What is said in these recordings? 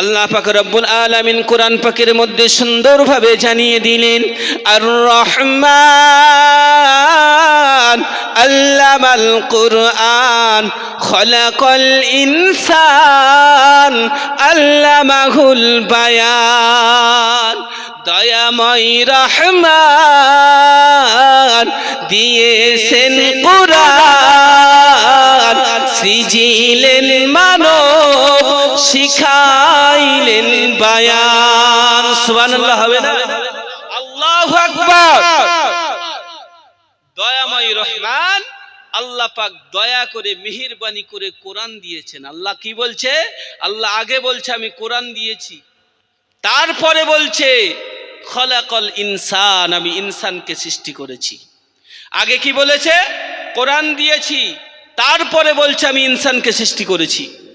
আল্লাহ পাক রব্বুল আলামিন কোরআন পাকের মধ্যে সুন্দরভাবে জানিয়ে দিলেন আর রহমান আল্লামাল কুরআন, খলাকল ইনসান, আল্লামাহুল বায়ান। দয়াময় রহমান, দিয়েছেন কুরআন, সৃজিলেন মানব রহমান, আল্লাহ পাক দয়া করে মেহেরবানি করে কোরআন দিয়েছেন। আল্লাহ কি বলছে? আল্লাহ আগে বলছে, আমি কোরআন দিয়েছি। তারপরে বলছে, খলাকল ইনসান, আমি ইনসানকে সৃষ্টি করেছি। আগে কি বলেছে? কোরআন দিয়েছি। তারপরে বলছে, আমি ইনসানকে সৃষ্টি করেছি।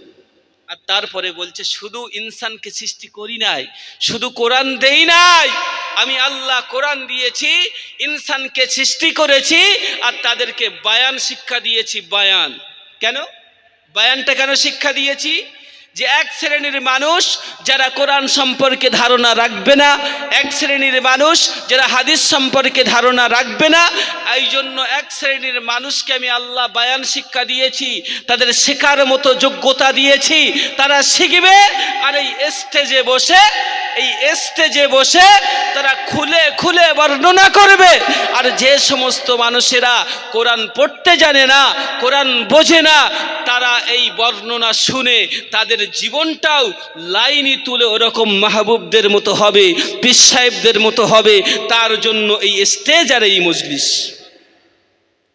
আর তারপরে বলছে, শুধু ইনসানকে সৃষ্টি করি নাই, শুধু কোরআন দেই নাই, আমি আল্লাহ কোরআন দিয়েছি, ইনসানকে সৃষ্টি করেছি আর তাদেরকে বায়ান শিক্ষা দিয়েছি, বায়ান। কেন? বায়ানটা কেন শিক্ষা দিয়েছি? যে এক শ্রেণির মানুষ যারা কোরআন সম্পর্কে ধারণা রাখবে না, এক শ্রেণির মানুষ যারা হাদিস সম্পর্কে ধারণা রাখবে না এই জন্য এক শ্রেণির মানুষকে আমি আল্লাহ বায়ান শিক্ষা দিয়েছি, তাদের শেখার মতো যোগ্যতা দিয়েছি, তারা শিখবে আর এই স্টেজে বসে এই স্টেজে বসে তারা খুলে খুলে বর্ণনা করবে। আর যে সমস্ত মানুষেরা কোরআন পড়তে জানে না, কোরআন বোঝে না, তারা এই বর্ণনা শুনে তাদের জীবনটাও লাইনি তুলে ওরকম মাহবুবদের মতো হবে, পীর সাহেবদের মতো হবে, তার জন্য এই স্টেজ আর এই মজলিস।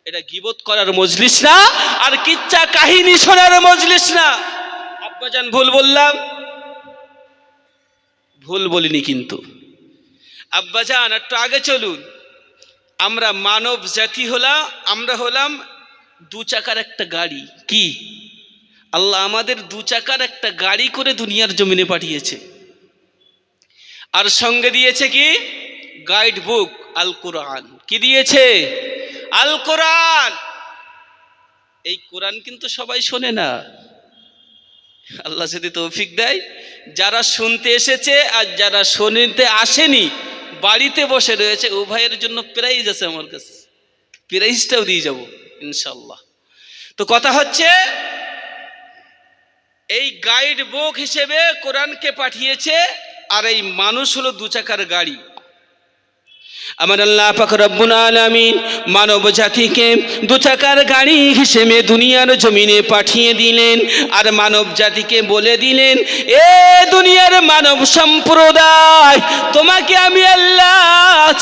এটা গিবত করার মজলিস না, আর কিচ্ছা কাহিনী শোনার মজলিস না। আব্বাজান ভুল বললাম। ভুল বলিনি কিন্তু। আব্বাজান একটু আগে চলুন। আমরা মানব জাতি হলাম আমরা হলাম দু চাকার একটা গাড়ি। কি? আল্লাহ আমাদের দু চাকার একটা গাড়ি করে দুনিয়ার জমিনে পাঠিয়েছে। আর সঙ্গে দিয়েছে কি? গাইড বুক, আল কোরআন। কি দিয়েছে? আল কোরআন! এই কোরআন কিন্তু সবাই শোনে না। আল্লাহ যদি তৌফিক দেয়, যারা শুনতে এসেছে আর যারা শুনতে আসেনি, বাড়িতে বসে রয়েছে উভয়ের জন্য প্রাইজ আছে আমার কাছে। প্রাইজটাও দিয়ে যাব ইনশাল্লাহ তো কথা হচ্ছে, এই গাইড বুক হিসেবে কোরআনকে পাঠিয়েছে, আর এই মানুষ হলো দু চাকার গাড়ি। আমার আল্লাহ রব্বুল আলামিন মানব জাতিকে দু চাকার গাড়ি হিসেবে দুনিয়ার জমিনে পাঠিয়ে দিলেন আর মানব জাতিকে বলে দিলেন, এ দুনিয়ার মানব সম্প্রদায়, তোমাকে আমি আল্লাহ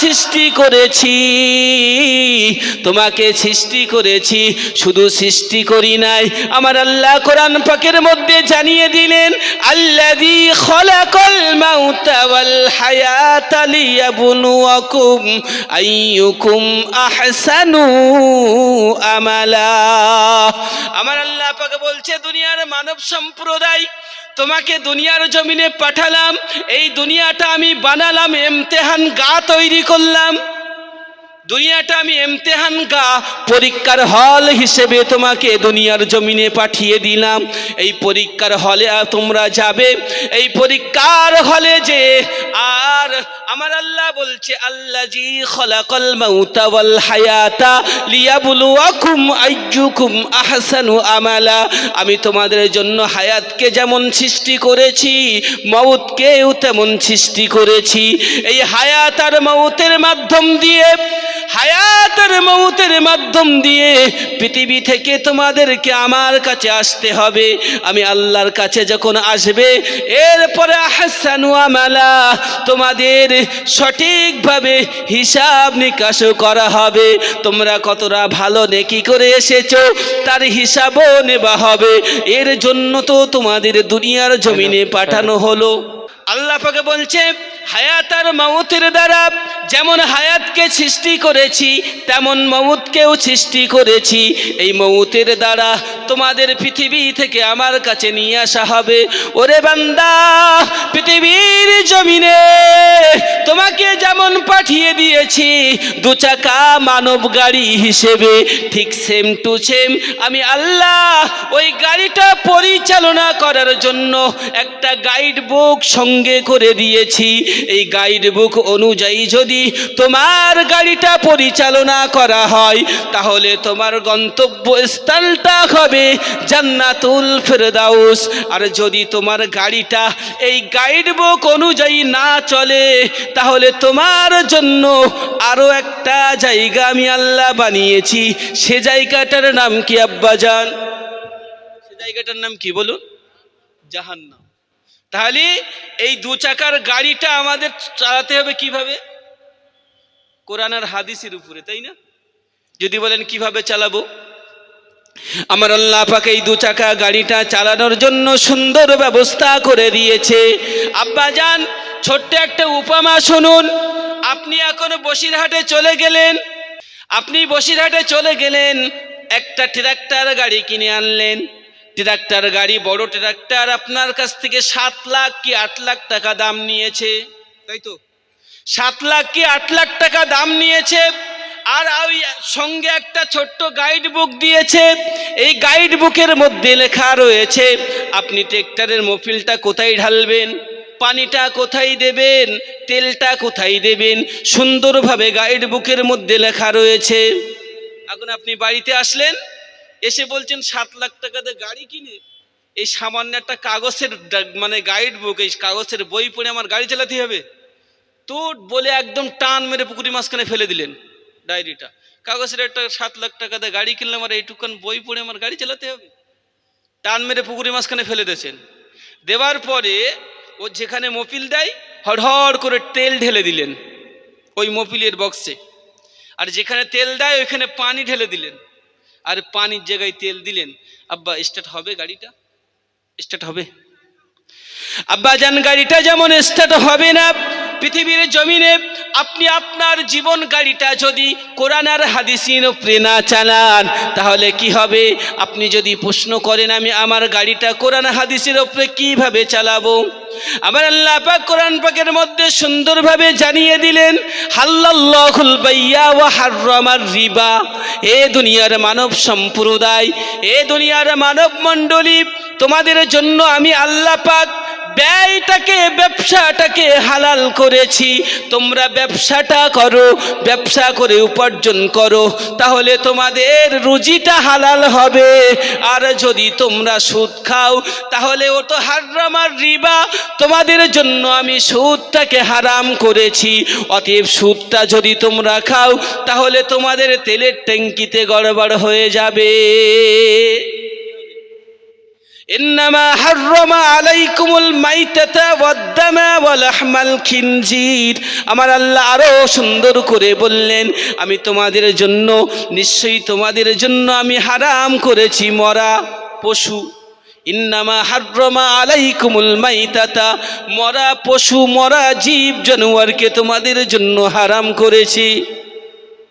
সৃষ্টি করেছি, তোমাকে সৃষ্টি করেছি, শুধু সৃষ্টি করি নাই। আমার আল্লাহ কোরআন পাকের মধ্যে জানিয়ে দিলেন, আল্লাযী খলাকাল মাউতা ওয়াল হায়াতা লিয়াবলুয়াকুম আইয়ুকুম আহসানু আমালা। আমার আল্লাহ পাকে বলছে, দুনিয়ার মানব সম্প্রদায়, তোমাকে দুনিয়ার জমিনে পাঠালাম, এই দুনিয়াটা আমি বানালাম, এমতেহান গা তৈরি করলাম। দুনিয়াটা আমি এমতেহান গা, পরীক্ষার হল হিসেবে তোমাকে দুনিয়ার জমিনে পাঠিয়ে দিলাম। এই পরীক্ষার হলে তোমরা যাবে, এই পরীক্ষার হলে যে আর আমার আল্লাহ বলছে আল্লাহ জি খলাকল মাউতা ওয়াল হায়াতা লিয়াবলুয়াকুম আইয়ুকুম আহসানু আমালা। আমি তোমাদের জন্য হায়াতকে যেমন সৃষ্টি করেছি, মউতকেও তেমন সৃষ্টি করেছি। এই হায়াত আর মউতের মাধ্যম দিয়ে হায়াতের মৌতের মাধ্যম দিয়ে পৃথিবী থেকে তোমাদেরকে আমার কাছে আসতে হবে। আমি আল্লাহর কাছে যখন আসবে এরপরে আহসানু আমালা তোমাদের সঠিকভাবে হিসাব নিকাশও করা হবে। তোমরা কতটা ভালো নেকি করে এসেছ তার হিসাবও নেওয়া হবে। এর জন্য তো তোমাদের দুনিয়ার জমিনে পাঠানো হলো। আল্লাহ পাকে বলছে হায়াত আর মৌতের দ্বারা যেমন হায়াতকে সৃষ্টি করেছি, তেমন মৌতকেও সৃষ্টি করেছি। এই মৌতের দ্বারা তোমাদের পৃথিবী থেকে আমার কাছে নিয়ে আসা হবে। ওরে বান্দা, পৃথিবীর জমিনে তোমাকে যেমন পাঠিয়ে দিয়েছি, দু চাকা মানব গাড়ি হিসেবে, ঠিক সেম টু সেম আমি আল্লাহ ওই গাড়িটা পরিচালনা করার জন্য একটা গাইড বুক সঙ্গে করে দিয়েছি। এই গাইড বুক অনুযায়ী যদি তোমার গাড়িটা পরিচালনা করা হয়, তাহলে তোমার গন্তব্য স্থানটা হবে জান্নাতুল ফেরদাউস। আর যদি তোমার গাড়িটা এই গাইড বুক অনুযায়ী না চলে, তাহলে তোমার জন্য আরও একটা জায়গা আমি আল্লাহ বানিয়েছি। সে জায়গাটার নাম কি আব্বাজান? জায়গাটার নাম কি বলুন? জাহান্নাম। তাহলে এই দু চাকার গাড়িটা আমাদের চালাতে হবে কীভাবে? কোরআন আর হাদিসের উপরে, তাই না? যদি বলেন কীভাবে চালাবো? আমার আল্লাহ এই দু চাকা গাড়িটা চালানোর জন্য সুন্দর ব্যবস্থা করে দিয়েছে। আব্বা যান, ছোট্ট একটা উপমা শুনুন। আপনি এখন বসিরহাটে চলে গেলেন। আপনি বসিরহাটে চলে গেলেন, একটা ট্রাক্টর গাড়ি কিনে আনলেন। ট্রাক্টর গাড়ি, বড় ট্রাক্টর আপনার কাছ থেকে সাত লাখ কি আট লাখ টাকা দাম নিয়েছে? তাই তো? সাত লাখ কি আট লাখ টাকা দাম নিয়েছে? আর ওই সঙ্গে একটা ছোট্ট গাইড বুক দিয়েছে। এই গাইড বুকের মধ্যে লেখা রয়েছে, আপনি ট্রেক্টরের মফিলটা কোথায় ঢালবেন? পানিটা কোথায় দেবেন? তেলটা কোথায় দেবেন? সুন্দরভাবে গাইড বুকের মধ্যে লেখা রয়েছে। এখন আপনি বাড়িতে আসলেন? এসে বলছেন, সাত লাখ টাকাতে গাড়ি কিনে। এই সামান্য একটা কাগজের মানে গাইড বুক এই কাগজের বই পড়ে আমার গাড়ি চালাতে হবে। তো বলে একদম টান মেরে পুকুরি মাঝখানে ফেলে দিলেন ডায়েরিটা। কাগজের একটা সাত লাখ টাকাতে গাড়ি কিনলাম আর এইটুকান বই পড়ে আমার গাড়ি চালাতে হবে। টান মেরে পুকুরি মাঝখানে ফেলে দিয়েছেন। দেওয়ার পরে ও যেখানে মপিল দেয়, হড়হড় করে তেল ঢেলে দিলেন ওই মপিলের বক্সে আর যেখানে তেল দেয়, ওইখানে পানি ঢেলে দিলেন। আর পানির জায়গায় তেল দিলেন। আব্বা স্টার্ট হবে গাড়িটা? স্টার্ট হবে? আব্বা, যান, গাড়িটা যেমন স্টার্ট হবে না পৃথিবীর জমিনে আপনি আপনার জীবন গাড়িটা যদি কোরআন আর হাদিসিন উপরে না চালান, তাহলে কি হবে? আপনি যদি প্রশ্ন করেন, আমি আমার গাড়িটা কোরআন হাদিসের উপরে কীভাবে চালাবো? আমার আল্লাহ পাক কোরআন পাকের মধ্যে সুন্দরভাবে জানিয়ে দিলেন, হাল্লাল্লাহুল বাইয়া ওয়া হাররামার রিবা। এ দুনিয়ার মানব সম্প্রদায়, এ দুনিয়ার মানব মণ্ডলী, তোমাদের জন্য আমি আল্লাহ পাক ব্যয়টাকে, ব্যবসাটাকে হালাল করেছি। তোমরা ব্যবসাটা করো, ব্যবসা করে উপার্জন করো, তাহলে তোমাদের রুজিটা হালাল হবে। আর যদি তোমরা সুদ খাও, তাহলে ও তো হারামার রিবা। তোমাদের জন্য আমি সুদটাকে হারাম করেছি। অতএব সুদটা যদি তোমরা খাও, তাহলে তোমাদের তেলের ট্যাঙ্কিতে গড়বড় হয়ে যাবে। إنما حرم عليكم الميتة والدم ولحم الخنزير আমার আল্লাহ আরো সুন্দর করে বললেন আমি তোমাদের জন্য নিশ্চয়ই তোমাদের জন্য আমি হারাম করেছি মরা পশু ইন্নামা হাররমা আলাইকুমুল মাইতাতা মরা পশু মরা জীব জানোয়ারকে তোমাদের জন্য হারাম করেছি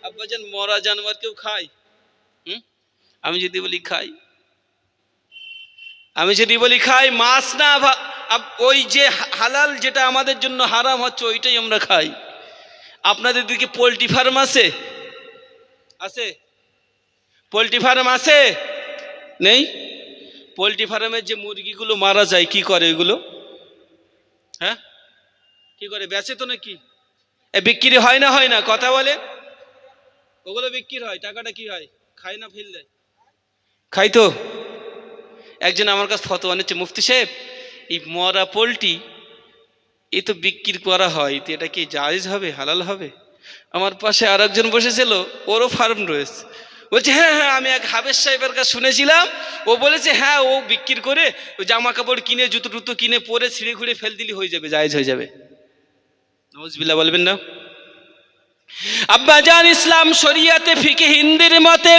আব্বাজান মরা জানোয়ার কেউ খায় হুম আমি যদি বলি খাই আমি যদি বলি খাই, মাছ না ওই যে হালাল যেটা আমাদের জন্য হারাম হচ্ছে, ওইটাই আমরা খাই। আপনাদের দিকে পোলট্রি ফার্ম আছে? আছে? পোলট্রি ফার্ম আছে? নেই? পোলট্রি ফার্মের যে মুরগিগুলো মারা যায়, কি করে ওইগুলো হ্যাঁ? কি করে, বেচে তো নাকি? এ বিক্রি হয় না হয় না, কথা বলে। ওগুলো বিক্রি হয়, টাকাটা কি হয়? খায় না, ফেল দেয়। খাই তো। একজন আমার কাছে ফটো আনেছে মুফতি সাহেব, এই মরা পোলট্রি, এ তো বিক্রি করা হয়, তো এটা কি জায়জ হবে, হালাল হবে? আমার পাশে আর একজন বসেছিল, ওরও ফার্ম রয়েছে। বলছে হ্যাঁ হ্যাঁ আমি এক হাবেশ সাহেবের কাছে শুনেছিলাম, ও বলেছে হ্যাঁ ও বিক্রি করে ওই জামা কাপড় কিনে, জুতো টুতো কিনে পরে ছিঁড়ে ঘুরে ফেল দিলি, হয়ে যাবে, জায়জ হয়ে যাবে। নজবিল্লা বলবেন না? আব্বাজান ইসলাম শরিয়াতে ফিকে হিন্দির মতে,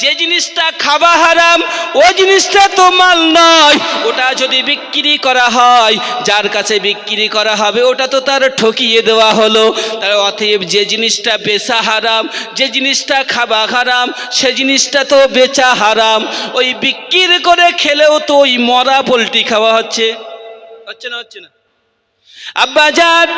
যে জিনিসটা খাওয়া হারাম, ও জিনিসটা তো মাল নয়, ওটা যদি বিক্রি করা হয়, যার কাছে বিক্রি করা হবে, ওটা তো তার ঠকিয়ে দেওয়া হলো। তার অতএব যে জিনিসটা বেচা হারাম, যে জিনিসটা খাওয়া হারাম, সে জিনিসটা তো বেচা হারাম। ওই বিক্রি করে খেলেও তো ওই মরা পোলট্রি খাওয়া হচ্ছে। হচ্ছে না হচ্ছে না। আব্বাজান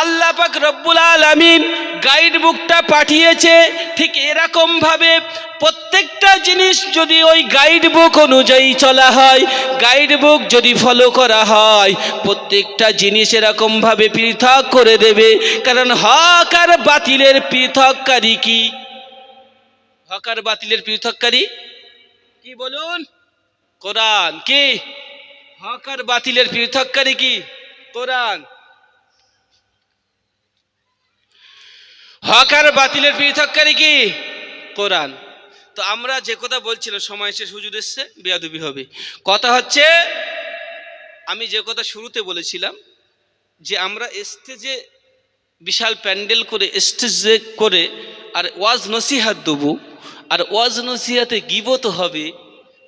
আল্লাহ পাক রব্বুল আলামিন গাইড বুকটা পাঠিয়েছে ঠিক এরকম ভাবে প্রত্যেকটা জিনিস যদি ওই গাইড বুক অনুযায়ী চলা হয় গাইড বুক যদি ফলো করা হয়, প্রত্যেকটা জিনিস এরকম ভাবে পৃথক করে দেবে, কারণ হক আর বাতিলের পৃথককারী কি? হক আর বাতিলের পৃথককারী? কি বলুন? কোরআন কি? হক আর বাতিলের পৃথককারী কি? কোরআন। হক আর বাতিলের পৃথককারী কি? কোরআন। তো আমরা যে কথা বলছিলাম, সময় শেষ হুজুর এসছে, বেয়াদুবি হবে। কথা হচ্ছে, আমি যে কথা শুরুতে বলেছিলাম, যে আমরা স্টেজে বিশাল প্যান্ডেল করে স্টেজে করে আর ওয়াজ নসিহাত দেবো, আর ওয়াজ নসিহাতে গিবত হবে,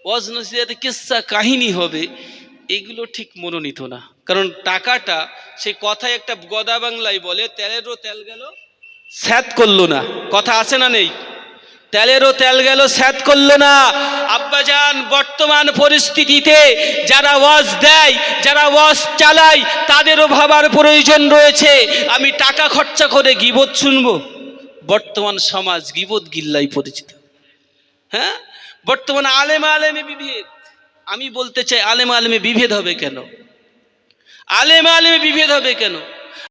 ওয়াজ নসিহাতে কিস্সা কাহিনী হবে, এগুলো ঠিক মনোনীত না। কারণ টাকাটা সেই কথায় একটা গদা বাংলায় বলে, তেলেরও তেল গেল স্যাত করল না। কথা আছে না নেই? তেলেরও তেল গেল স্যাত করল না। আব্বাজান, বর্তমান পরিস্থিতিতে যারা ওয়াজ দেয়, যারা ওয়াজ চালায়, তাদেরও ভাবার প্রয়োজন রয়েছে। আমি টাকা খরচা করে গিবত শুনব। বর্তমান সমাজ গিবত গিল্লাই পরিচিত। হ্যাঁ? বর্তমান আলেম আলেমে বিভেদ। আমি বলতে চাই, আলেম আলেমে বিভেদ হবে কেন? আলেম আলেমে বিভেদ হবে কেন?